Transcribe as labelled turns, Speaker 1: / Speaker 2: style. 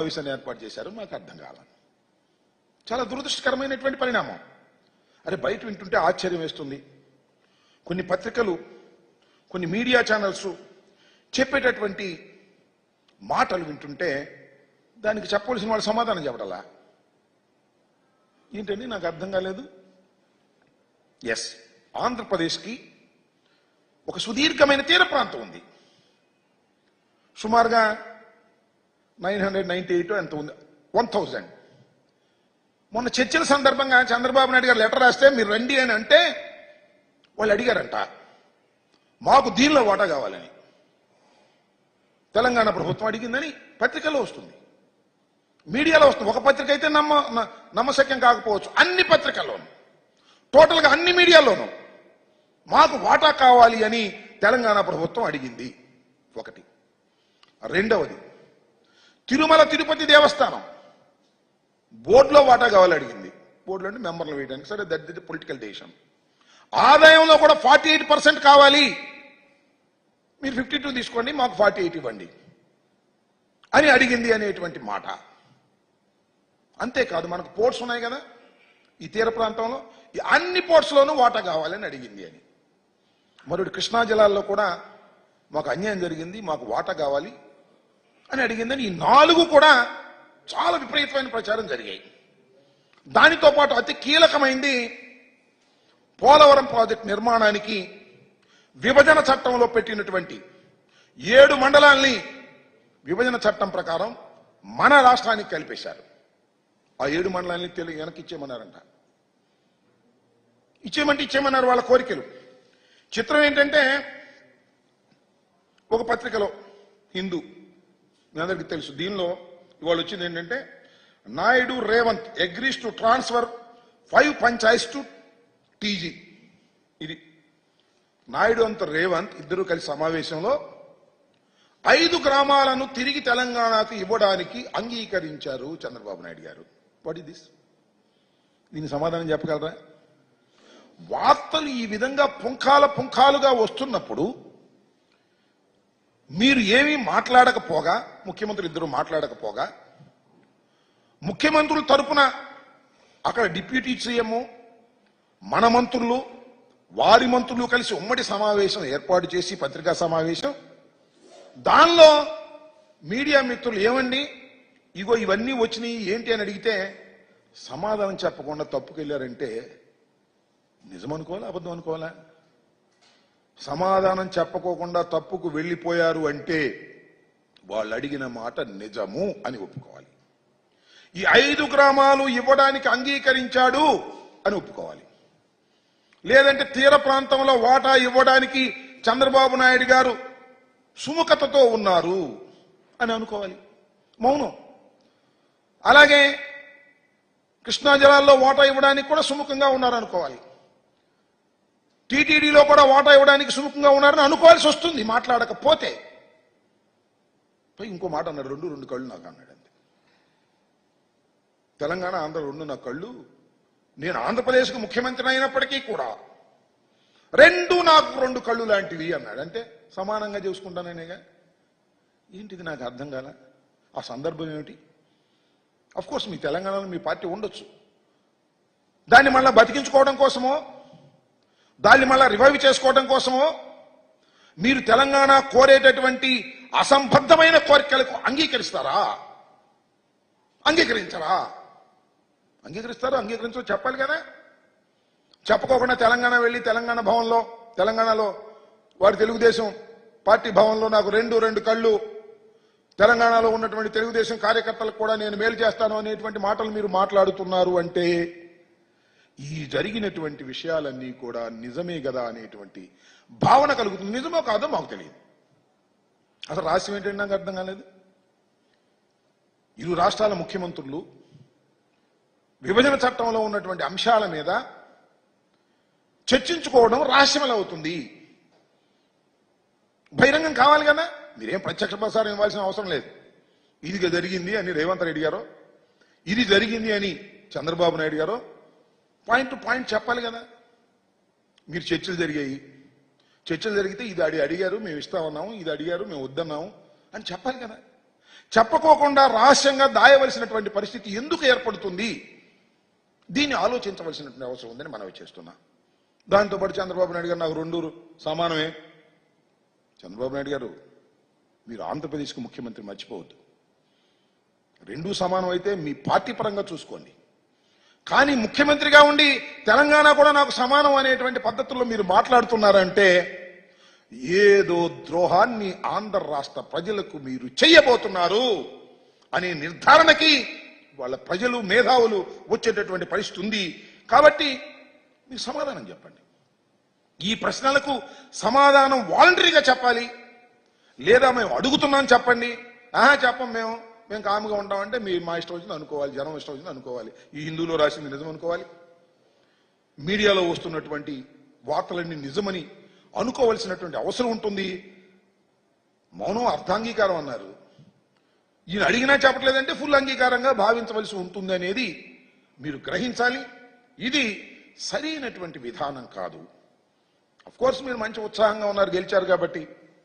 Speaker 1: సమావేశాన్ని ఏర్పాటు చేశారు మాకు అర్థం కావాలి. చాలా దురదృష్టకరమైనటువంటి పరిణామం. అరే బయట వింటుంటే ఆశ్చర్యం వేస్తుంది. కొన్ని పత్రికలు కొన్ని మీడియా ఛానల్స్ చెప్పేటటువంటి మాటలు వింటుంటే దానికి చెప్పవలసిన వాళ్ళు సమాధానం చెప్పడాలా? ఏంటండి నాకు అర్థం కాలేదు? ఎస్ ఆంధ్రప్రదేశ్కి ఒక సుదీర్ఘమైన తీర ప్రాంతం ఉంది. సుమారుగా నైన్ హండ్రెడ్ నైన్టీ ఎయిట్ ఎంత ఉంది. One thousand. మొన్న చర్చల సందర్భంగా చంద్రబాబు నాయుడు గారు లెటర్ రాస్తే మీరు రండి అని అంటే వాళ్ళు అడిగారంట. మాకు దీనిలో వాటా కావాలని. తెలంగాణ ప్రభుత్వం అడిగిందని పత్రికలో వస్తుంది. మీడియాలో వస్తుంది. ఒక పత్రిక అయితే నమ్మ న- నమ్మశక్యం కాకపోవచ్చు. అన్ని పత్రికల్లోనూ. టోటల్గా అన్ని మీడియాలోనూ మాకు వాటా కావాలి అని తెలంగాణ ప్రభుత్వం అడిగింది. ఒకటి. రెండవది తిరుమల తిరుపతి దేవస్థానం. బోర్డులో వాటా కావాలి అడిగింది. బోర్డులో అంటే మెంబర్లు వేయడానికి. సరే దట్ ది పొలిటికల్ డెసిషన్ ఆదాయంలో కూడా ఫార్టీ ఎయిట్ పర్సెంట్ కావాలి. మీరు ఫిఫ్టీ టూ తీసుకోండి మాకు ఫార్టీ ఎయిట్ ఇవ్వండి అని అడిగింది అనేటువంటి మాట. అంతేకాదు మనకు పోర్ట్స్ ఉన్నాయి కదా ఈ తీర ప్రాంతంలో ఈ అన్ని పోర్ట్స్లోనూ వాటా కావాలని అడిగింది అని. మరొకటి కృష్ణా జిల్లాల్లో కూడా మాకు అన్యాయం జరిగింది మాకు వాటా కావాలి అని అడిగిందని ఈ నాలుగు కూడా చాలా విపరీతమైన ప్రచారం జరిగాయి. దానితో పాటు అతి కీలకమైంది పోలవరం ప్రాజెక్ట్ నిర్మాణానికి విభజన చట్టంలో పెట్టినటువంటి ఏడు మండలాల్ని విభజన చట్టం ప్రకారం మన రాష్ట్రానికి కలిపేశారు. ఆ ఏడు మండలాన్ని తెలుగు వెనక్కి ఇచ్చేయమన్నారంట ఇచ్చేయమంటే ఇచ్చేయమన్నారు వాళ్ళ కోరికలు. చిత్రం ఏంటంటే ఒక పత్రికలో హిందూ మీ అందరికీ తెలుసు. దీనిలో ఇవాళ వచ్చింది ఏంటంటే Naidu Revanth agrees to transfer five panchayats to TG ఇది నాయుడు అంత రేవంత్ ఇద్దరు కలిసి సమావేశంలో ఐదు గ్రామాలను తిరిగి తెలంగాణకు ఇవ్వడానికి అంగీకరించారు చంద్రబాబు నాయుడు గారు. వాట్ ఇస్ దిస్ దీని సమాధానం చెప్పగలరా? వార్తలు ఈ విధంగా పుంఖాల పుంఖాలుగా వస్తున్నప్పుడు మీరు ఏమీ మాట్లాడకపోగా ముఖ్యమంత్రులు ఇద్దరు మాట్లాడకపోగా ముఖ్యమంత్రుల తరపున అక్కడ డిప్యూటీ సీఎం మన మంత్రులు వారి మంత్రులు కలిసి ఉమ్మడి సమావేశం ఏర్పాటు చేసి పత్రికా సమావేశం. దానిలో మీడియా మిత్రులు ఏమండి? ఇగో ఇవన్నీ వచ్చినాయి ఏంటి అని అడిగితే సమాధానం చెప్పకుండా తప్పుకెళ్ళారంటే నిజం అనుకోవాలా అబద్ధం అనుకోవాలా సమాధానం చెప్పకోకుండా తప్పుకు వెళ్ళిపోయారు అంటే వాళ్ళు అడిగిన మాట నిజము అని ఒప్పుకోవాలి. ఈ ఐదు గ్రామాలు ఇవ్వడానికి అంగీకరించాడు అని ఒప్పుకోవాలి. లేదంటే తీర ప్రాంతంలో వాటా ఇవ్వడానికి చంద్రబాబు నాయుడు గారు సుముఖతతో ఉన్నారు అని అనుకోవాలి. మౌనం. అలాగే కృష్ణా జలాల్లో వాటా ఇవ్వడానికి కూడా సుముఖంగా ఉన్నారు అనుకోవాలి టీటీడీలో కూడా వాటా ఇవ్వడానికి సుముఖంగా ఉన్నారని అనుకోవాల్సి వస్తుంది మాట్లాడకపోతే. పోయి ఇంకో మాట అన్నాడు రెండు రెండు కళ్ళు నాకు అన్నాడు అంతే. తెలంగాణ ఆంధ్ర రెండు నా కళ్ళు. నేను ఆంధ్రప్రదేశ్కు ముఖ్యమంత్రి అయినప్పటికీ కూడా రెండు నాకు రెండు కళ్ళు లాంటివి అన్నాడు అంటే సమానంగా చూసుకుంటాననేగా. ఏంటిది నాకు అర్థం కాల? ఆ సందర్భం ఏమిటి? అఫ్ కోర్స్ మీ తెలంగాణలో మీ పార్టీ ఉండొచ్చు. దాన్ని మళ్ళీ బతికించుకోవడం కోసమో దాన్ని మళ్ళా రివైవ్ చేసుకోవడం కోసమో మీరు తెలంగాణ కోరేటటువంటి అసంబద్ధమైన కోరికలకు అంగీకరిస్తారా? అంగీకరించరా? అంగీకరిస్తారా? అంగీకరించో చెప్పాలి కదా. చెప్పుకోకుండా తెలంగాణ వెళ్ళి తెలంగాణ భవన్లో తెలంగాణలో వారి తెలుగుదేశం పార్టీ భవన్లో నాకు రెండు రెండు కళ్ళు. తెలంగాణలో ఉన్నటువంటి తెలుగుదేశం కార్యకర్తలకు కూడా నేను మేలు చేస్తాను అనేటువంటి మాటలు మీరు మాట్లాడుతున్నారు అంటే ఈ జరిగినటువంటి విషయాలన్నీ కూడా నిజమే కదా అనేటువంటి భావన కలుగుతుంది. నిజమో కాదో మాకు తెలియదు. అసలు రహస్యం ఏంటంటే నాకు అర్థం కాలేదు. ఇరు రాష్ట్రాల ముఖ్యమంత్రులు విభజన చట్టంలో ఉన్నటువంటి అంశాల మీద చర్చించుకోవడం రహస్యమల అవుతుంది. బహిరంగం కావాలి కదా? మీరేం ప్రత్యక్ష ప్రసారం ఇవ్వాల్సిన అవసరం లేదు. ఇది జరిగింది అని రేవంత్ రెడ్డి గారు ఇది జరిగింది అని చంద్రబాబు నాయుడు గారు పాయింట్ టు పాయింట్ చెప్పాలి కదా. మీరు చర్చలు జరిగాయి. చర్చలు జరిగితే ఇది అడి అడిగారు మేము ఇస్తా ఉన్నాము ఇది అడిగారు మేము వద్దన్నాము అని చెప్పాలి కదా. చెప్పకోకుండా రహస్యంగా దాయవలసినటువంటి పరిస్థితి ఎందుకు ఏర్పడుతుంది? దీన్ని ఆలోచించవలసినటువంటి అవసరం ఉందని మనవి చేస్తున్నా. దాంతోపాటు చంద్రబాబు నాయుడు గారు నాకు రెండు సమానమే. చంద్రబాబు నాయుడు గారు మీరు ఆంధ్రప్రదేశ్కి ముఖ్యమంత్రి మర్చిపోవద్దు. రెండూ సమానం అయితే మీ పార్టీ పరంగా చూసుకోండి. కానీ ముఖ్యమంత్రిగా ఉండి తెలంగాణ కూడా నాకు సమానం అనేటువంటి పద్ధతుల్లో మీరు మాట్లాడుతున్నారంటే ఏదో ద్రోహాన్ని ఆంధ్ర రాష్ట్ర ప్రజలకు మీరు చెయ్యబోతున్నారు అనే నిర్ధారణకి వాళ్ళ ప్రజలు మేధావులు వచ్చేటటువంటి పరిస్థితి ఉంది. కాబట్టి మీరు సమాధానం చెప్పండి. ఈ ప్రశ్నలకు సమాధానం వాలంటరీగా చెప్పాలి. లేదా మేము అడుగుతున్నాం చెప్పండి. ఆహా చెప్పం మేము. మేము కాముగా ఉంటామంటే మీ మా ఇష్టం వచ్చింది అనుకోవాలి జనం ఇష్టం వచ్చింది అనుకోవాలి. ఈ హిందువులో రాసింది నిజం అనుకోవాలి. మీడియాలో వస్తున్నటువంటి వార్తలన్నీ నిజమని అనుకోవలసినటువంటి అవసరం ఉంటుంది. మౌనం అర్థాంగీకారం అన్నారు. ఈయన అడిగినా చెప్పట్లేదంటే ఫుల్ అంగీకారంగా భావించవలసి ఉంటుంది అనేది మీరు గ్రహించాలి. ఇది సరైనటువంటి విధానం కాదు. అఫ్ కోర్స్ మీరు మంచి ఉత్సాహంగా ఉన్నారు గెలిచారు కాబట్టి.